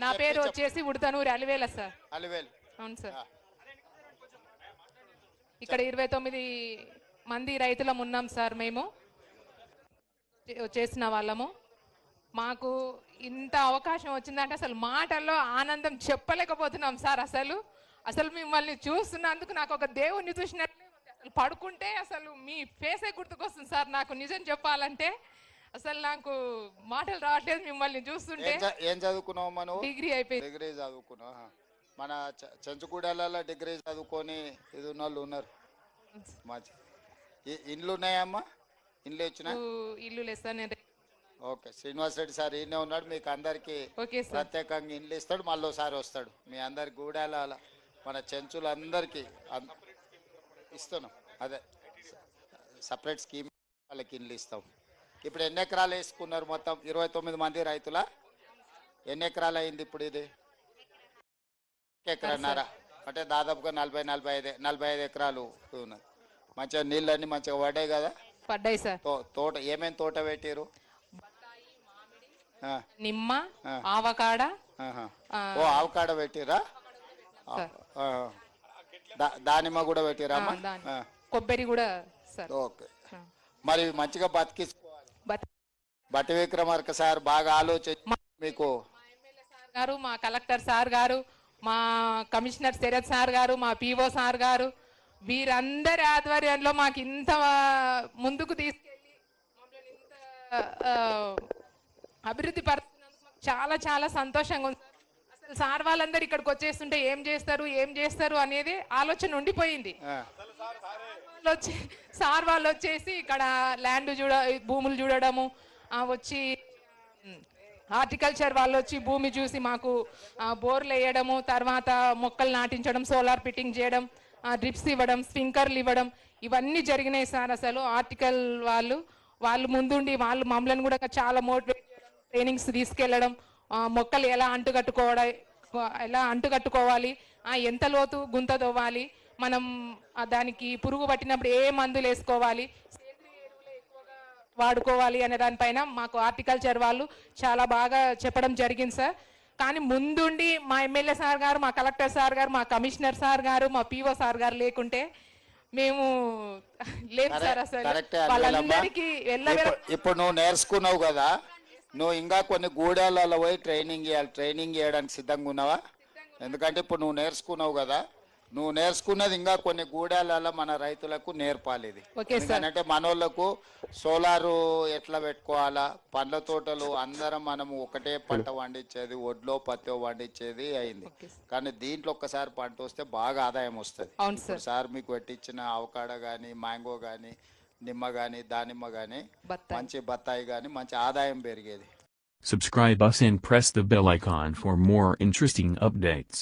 నా పేరు. వచ్చేసి ఉడతనూరి అలివేల సార్. అలివేలు. అవును సార్. ఇక్కడ ఇరవై తొమ్మిది మంది రైతులం ఉన్నాం సార్ మేము. చేసిన వాళ్ళము. మాకు ఇంత అవకాశం వచ్చిందంటే అసలు మాటల్లో ఆనందం చెప్పలేకపోతున్నాం సార్ అసలు. అసలు మిమ్మల్ని చూస్తున్నందుకు నాకు ఒక దేవుణ్ణి చూసినట్లే ఉంది. అసలు పడుకుంటే అసలు మీ ఫేసే గుర్తుకొస్తుంది సార్ నాకు నిజం చెప్పాలంటే. అసలు నాకు మాటలు రావట్లేదు మిమ్మల్ని చూస్తుంటే. ఏం చదువుకున్నావు మనం? డిగ్రీ అయిపోయింది. డిగ్రీ చదువుకున్నావు. మన చెంచుగూడలలో డిగ్రీ చదువుకొని ఇది ఉన్న వాళ్ళు ఉన్నారు. మంచి. ఇండ్లు ఉన్నాయమ్మా? ఇండ్లు వచ్చినా? ఇల్లు లేదు సార్ నేను ఓకే. శ్రీనివాస్ రెడ్డి సార్ ఈయనే ఉన్నాడు మీకు అందరికి ప్రత్యేకంగా ఇండ్లు ఇస్తాడు మళ్ళీ ఒకసారి వస్తాడు. మీ అందరి గూడాల మన చెంచులందరికీ ఇస్తున్నాం. అదే. సపరేట్ స్కీమ్ వాళ్ళకి ఇండ్లు ఇస్తాం. ఇప్పుడు ఎన్ని ఎకరాలు వేసుకున్నారు మొత్తం? ఇరవై తొమ్మిది మంది రైతుల? ఎన్ని ఎకరాలు అయింది ఇప్పుడు ఇది? ఎకరన్నారా? అంటే దాదాపుగా నలభై నలభై ఐదు నలభై ఐదు ఎకరాలు ఉన్నది. మంచిగా నీళ్ళన్నీ మంచిగా పడ్డాయి కదా? పడ్డాయి సార్. తోట ఏమేమి తోట పెట్టారు నిమ్మ. ఆవకాడ. ఓ ఆవకాడ పెట్టిరా. దానిమ్మ కూడా పెట్టిరా కొబ్బరి కూడా ఓకే. మరి మంచిగా బట్ బట్టి విక్రమార్క సార్ బాగా ఆలోచించి మీకు. సార్ గారు మా కలెక్టర్ సార్ గారు మా కమిషనర్ శరత్ సార్ గారు మా పిఓ సార్ గారు వీరందరి ఆధ్వర్యంలో మాకు ఇంత ముందుకు తీసుకెళ్ళి అభివృద్ధి పరుస్తున్నందుకు చాలా చాలా సంతోషంగా ఉంది. అసలు సార్ వాళ్ళందరూ ఇక్కడికి వచ్చేస్తుంటే ఏం చేస్తారు ఏం చేస్తారు అనేది ఆలోచన ఉండిపోయింది. సార్ వాళ్ళు వచ్చేసి ఇక్కడ ల్యాండ్ చూడ భూములు చూడడము వచ్చి హార్టికల్చర్ వాళ్ళు వచ్చి భూమి చూసి మాకు బోర్లు వేయడము తర్వాత మొక్కలు నాటించడం సోలార్ ఫిట్టింగ్ చేయడం డ్రిప్స్ ఇవ్వడం స్ప్రింకర్లు ఇవ్వడం ఇవన్నీ జరిగినాయి సార్ అసలు ఆర్టికల్ వాళ్ళు. వాళ్ళు ముందుండి వాళ్ళు మమ్మల్ని కూడా చాలా మోటివేట్ ట్రైనింగ్స్ తీసుకెళ్ళడం మొక్కలు ఎలా అంటుకట్టుకోవడం ఎలా అంటుకట్టుకోవాలి ఎంత లోతు గుంత తవ్వాలి మనం దానికి పురుగు పట్టినప్పుడు ఏ మందులు వేసుకోవాలి వాడుకోవాలి అనే దానిపైన మాకు హార్టికల్చర్ వాళ్ళు చాలా బాగా చెప్పడం జరిగింది సార్. కానీ ముందుండి మా ఎమ్మెల్యే సార్ గారు మా కలెక్టర్ సార్ గారు మా కమిషనర్ సార్ గారు మా పిఓ సార్ గారు లేకుంటే మేము లేదు సార్ అసలు. వాళ్ళందరికీ ఇప్పుడు నువ్వు నేర్చుకున్నావు కదా నువ్వు ఇంకా కొన్ని గూడాలలో పోయి ట్రైనింగ్ చేయాలి ట్రైనింగ్ చేయడానికి సిద్ధంగా ఉన్నావా? ఎందుకంటే ఇప్పుడు నువ్వు నేర్చుకున్నావు కదా నువ్వు నేర్చుకున్నది ఇంకా కొన్ని గూడాలలో మన రైతులకు నేర్పాలి ఇది సార్. ఎందుకంటే మనోళ్ళకు సోలారు ఎట్లా పెట్టుకోవాలా? పండ్ల తోటలు అందరం మనము ఒకటే పంట పండించేది ఒడ్లో పత్తో పండించేది అయింది. కానీ దీంట్లో ఒక్కసారి పంట వస్తే బాగా ఆదాయం వస్తుంది. సార్. మీకు పెట్టించిన అవకాడ కానీ మ్యాంగో కానీ నిమ్మ కానీ దానిమ్మ కానీ బత్తాయి. మంచి బత్తాయి కానీ మంచి ఆదాయం పెరిగేది. Subscribe us and press the bell icon for more interesting updates.